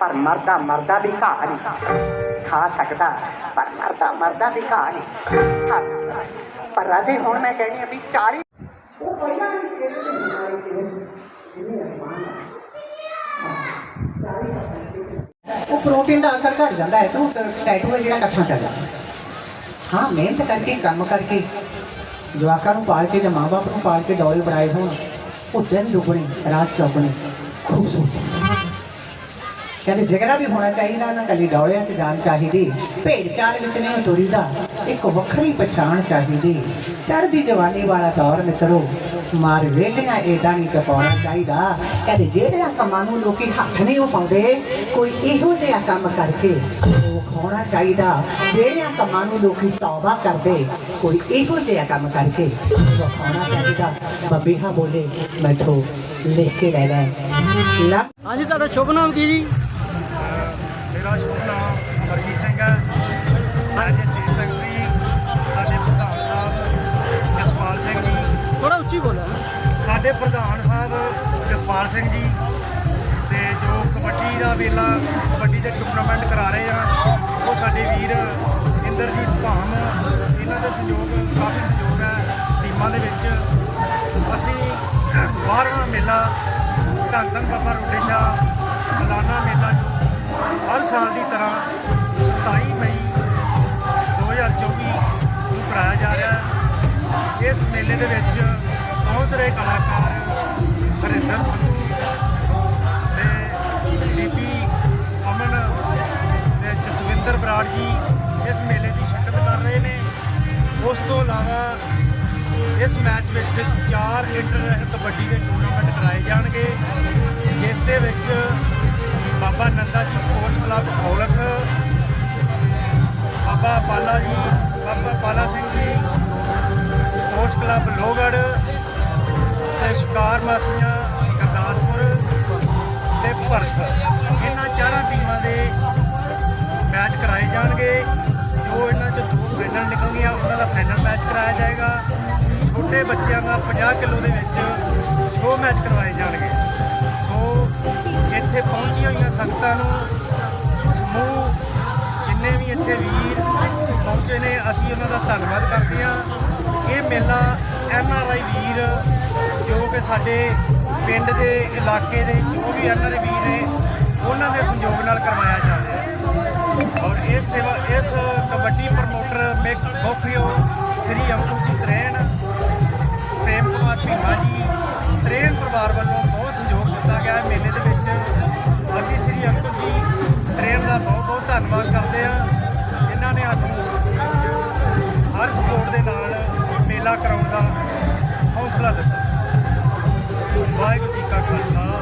ਪਰ ਮਰਦਾ ਮਰਦਾ ਦੀ ਕਹਾਣੀ। ਖਾ ਸਕਦਾ ਪਰ ਮਰਦਾ ਮਰਦਾ ਦੀ ਕਹਾਣੀ। ਪਰ ਰਾਜੇ ਹੁਣ ਮੈਂ ਕਹਿਣੀ ਆ ਵੀ 40 ਉਹ ਪ੍ਰੋਟੀਨ ਦਾ ਅਸਰ ਘਟ ਜਾਂਦਾ ਹੈ ਤਾਂ ਟੈਟੂ ਹੈ ਜਿਹੜਾ ਕੱਛਾਂ ਚੜ ਜਾਂਦਾ। ਹਾਂ ਮਿਹਨਤ ਕਰਕੇ ਕੰਮ ਕਰਕੇ ਜਵਾਕਾਂ ਨੂੰ ਪਾਲ ਕੇ ਜਾਂ ਮਾਪੇ ਨੂੰ ਪਾਲ ਕੇ ਡੌਲ ਬਣਾਏ ਹੋਣ ઉજ્જૈન લોકોની રાજ ચોકની ખૂબ સુંદર. ਕਹਿੰਦੇ ਜਿਗਰਾ ਵੀ ਹੋਣਾ ਚਾਹੀਦਾ ਨਾ ਕੱਲੀ ਡੌਲਿਆਂ 'ਚ ਜਾਣ ਚਾਹੀਦੀ, ਭੇਡ ਚਾਲ ਵਿੱਚ ਨਹੀਂ ਤੁਰੀਦਾ, ਇੱਕ ਵੱਖਰੀ ਪਛਾਣ ਚਾਹੀਦੀ। ਚੜ੍ਹਦੀ ਜਵਾਨੀ ਵਾਲਾ ਦੌਰ ਮਿੱਤਰੋ, ਮਾਰ ਵੇਲਿਆਂ ਏਦਾਂ ਨਹੀਂ ਟਪਾਉਣਾ ਚਾਹੀਦਾ। ਕਹਿੰਦੇ ਜਿਹੜਿਆਂ ਕੰਮਾਂ ਨੂੰ ਲੋਕੀ ਹੱਥ ਨਹੀਂ ਉਹ ਪਾਉਂਦੇ ਕੋਈ ਇਹੋ ਜਿਹਾ ਕੰਮ ਕਰਕੇ ਉਹ ਖਾਣਾ ਚਾਹੀਦਾ। ਜਿਹੜਿਆਂ ਕੰਮਾਂ ਨੂੰ ਲੋਕੀ ਤੌਬਾ ਕਰਦੇ, ਕੋਈ ਇਹੋ ਜਿਹਾ ਕੰਮ ਕਰਕੇ ਉਹ ਖਾਣਾ ਚਾਹੀਦਾ। ਬੱਬੀਹਾ ਬੋਲੇ, ਮੈਥੋਂ ਲਿਖ ਕੇ ਲੈ ਲੈ। ਲੱਭ ਹਾਂਜੀ, ਤੁਹਾਡਾ ਸ਼ੁਭ ਨਾਮ ਕੀ ਜੀ? ਮੇਰਾ ਸ਼ੁਭ ਨਾਮ ਹਰਜੀਤ ਸਿੰਘ ਹੈ। ਮੈਂ ਜੀ ਸੀਟ ਸੈਕਟਰੀ ਸਾਡੇ ਪ੍ਰਧਾਨ ਸਾਹਿਬ ਜਸਪਾਲ ਸਿੰਘ ਜੀ। ਥੋੜਾ ਉੱਚੀ ਬੋਲੋ। ਸਾਡੇ ਪ੍ਰਧਾਨ ਸਾਹਿਬ ਜਸਪਾਲ ਸਿੰਘ ਜੀ ਤੇ ਜੋ ਕਬੱਡੀ ਦਾ ਵੇਲਾ ਕਬੱਡੀ ਦੇ ਟੂਰਨਾਮੈਂਟ ਕਰਾ ਰਹੇ ਆ ਉਹ ਸਾਡੇ ਵੀਰ ਇੰਦਰਜੀਤ ਭਾਮ ਇਹਨਾਂ ਦਾ ਸਹਿਯੋਗ ਕਾਫੀ ਸਹਿਯੋਗ ਹੈ ਟੀਮਾਂ ਦੇ ਵਿੱਚ। ਅਸੀਂ 12ਵਾਂ ਮੇਲਾ ਧੰਨ ਧੰਨ ਬਾਬਾ ਰੋਡੇ ਸ਼ਾਹ ਸਾਲਾਨਾ ਮੇਲਾ ਜੋ ਹਰ ਸਾਲ ਦੀ ਤਰ੍ਹਾਂ 27 ਮਈ 2024 ਨੂੰ ਕਰਾਇਆ ਜਾ ਰਿਹਾ ਹੈ। ਇਸ ਮੇਲੇ ਦੇ ਵਿੱਚ ਪਹੁੰਚ ਰਹੇ ਕਲਾਕਾਰ ਹਰਿੰਦਰ ਸੰਧੂ ਤੇ ਬੀਬੀ ਅਮਨ ਤੇ ਜਸਵਿੰਦਰ ਬਰਾੜ ਜੀ ਇਸ ਮੇਲੇ ਦੀ ਸ਼ਿਰਕਤ ਕਰ ਰਹੇ ਨੇ। ਉਸ ਤੋਂ ਇਲਾਵਾ ਇਸ ਮੈਚ ਵਿੱਚ ਚਾਰ ਇੰਟਰ ਕਬੱਡੀ ਦੇ ਟੂਰਨਾਮੈਂਟ ਕਰਾਏ ਜਾਣਗੇ, ਜਿਸ ਦੇ ਵਿੱਚ ਬਾਬਾ ਨੰਦਾ ਜੀ ਸਪੋਰਟਸ ਕਲੱਬ ਔਲਖ, ਬਾਬਾ ਪਾਲਾ ਜੀ, ਬਾਬਾ ਪਾਲਾ ਸਿੰਘ ਜੀ, ਸਪੋਰਟਸ ਕਲੱਬ ਲੋਹਗੜ੍ਹ ਤੇ ਸ਼ਿਕਾਰ ਮਾਸੀਆਂ ਗੁਰਦਾਸਪੁਰ ਤੇ ਭਰਤ ਇਹਨਾਂ ਚਾਰਾਂ ਟੀਮਾਂ ਦੇ ਮੈਚ ਕਰਾਏ ਜਾਣਗੇ। ਜੋ ਇਹਨਾਂ ਚ ਦੋ ਫਾਈਨਲ ਨਿਕਲਣਗੀਆਂ, ਉਹਨਾਂ ਦਾ ਫਾਈਨਲ ਮੈਚ ਕਰਾਇਆ ਜਾਏਗਾ। ਛੋਟੇ ਬੱਚਿਆਂ ਦਾ 50 ਕਿਲੋ ਦੇ ਵਿੱਚ ਸ਼ੋਅ ਮੈਚ ਕਰਵਾਏ ਜਾਣਗੇ। ਸੰਗਤਾਂ ਨੂੰ ਸਮੂਹ ਜਿੰਨੇ ਵੀ ਇੱਥੇ ਵੀਰ ਪਹੁੰਚੇ ਨੇ, ਅਸੀਂ ਉਹਨਾਂ ਦਾ ਧੰਨਵਾਦ ਕਰਦੇ ਹਾਂ। ਇਹ ਮੇਲਾ ਐਨ ਆਰ ਆਈ ਵੀਰ, ਜੋ ਕਿ ਸਾਡੇ ਪਿੰਡ ਦੇ ਇਲਾਕੇ ਦੇ ਜੋ ਵੀ ਐਨ ਆਰ ਆਈ ਵੀਰ ਨੇ, ਉਹਨਾਂ ਦੇ ਸੰਯੋਗ ਨਾਲ ਕਰਵਾਇਆ ਜਾ ਰਿਹਾ ਹੈ। ਔਰ ਇਸ ਸੇਵਾ, ਇਸ ਕਬੱਡੀ ਪ੍ਰਮੋਟਰ ਮੇਕ ਖੋਖਿਓ, ਸ੍ਰੀ ਅੰਕੁਰ ਜੀ ਤਰੇਨ, ਪ੍ਰੇਮ ਕੁਮਾਰ ਭੀਮਾ ਜੀ ਤਰੇਨ ਪਰਿਵਾਰ ਵੱਲੋਂ ਬਹੁਤ ਸਹਿਯੋਗ ਦਿੱਤਾ ਗਿਆ ਹੈ। ਮੇਲੇ ਦੇ ਵਿੱਚ ਧੰਨਵਾਦ ਕਰਦੇ ਆ ਇਹਨਾਂ ਨੇ ਸਾਨੂੰ ਹਰ ਸਪੋਰਟ ਦੇ ਨਾਲ ਮੇਲਾ ਕਰਾਉਣ ਦਾ ਹੌਸਲਾ ਦਿੱਤਾ। ਵਾਹਿਗੁਰੂ ਜੀ ਕਾ ਖਾਲਸਾ।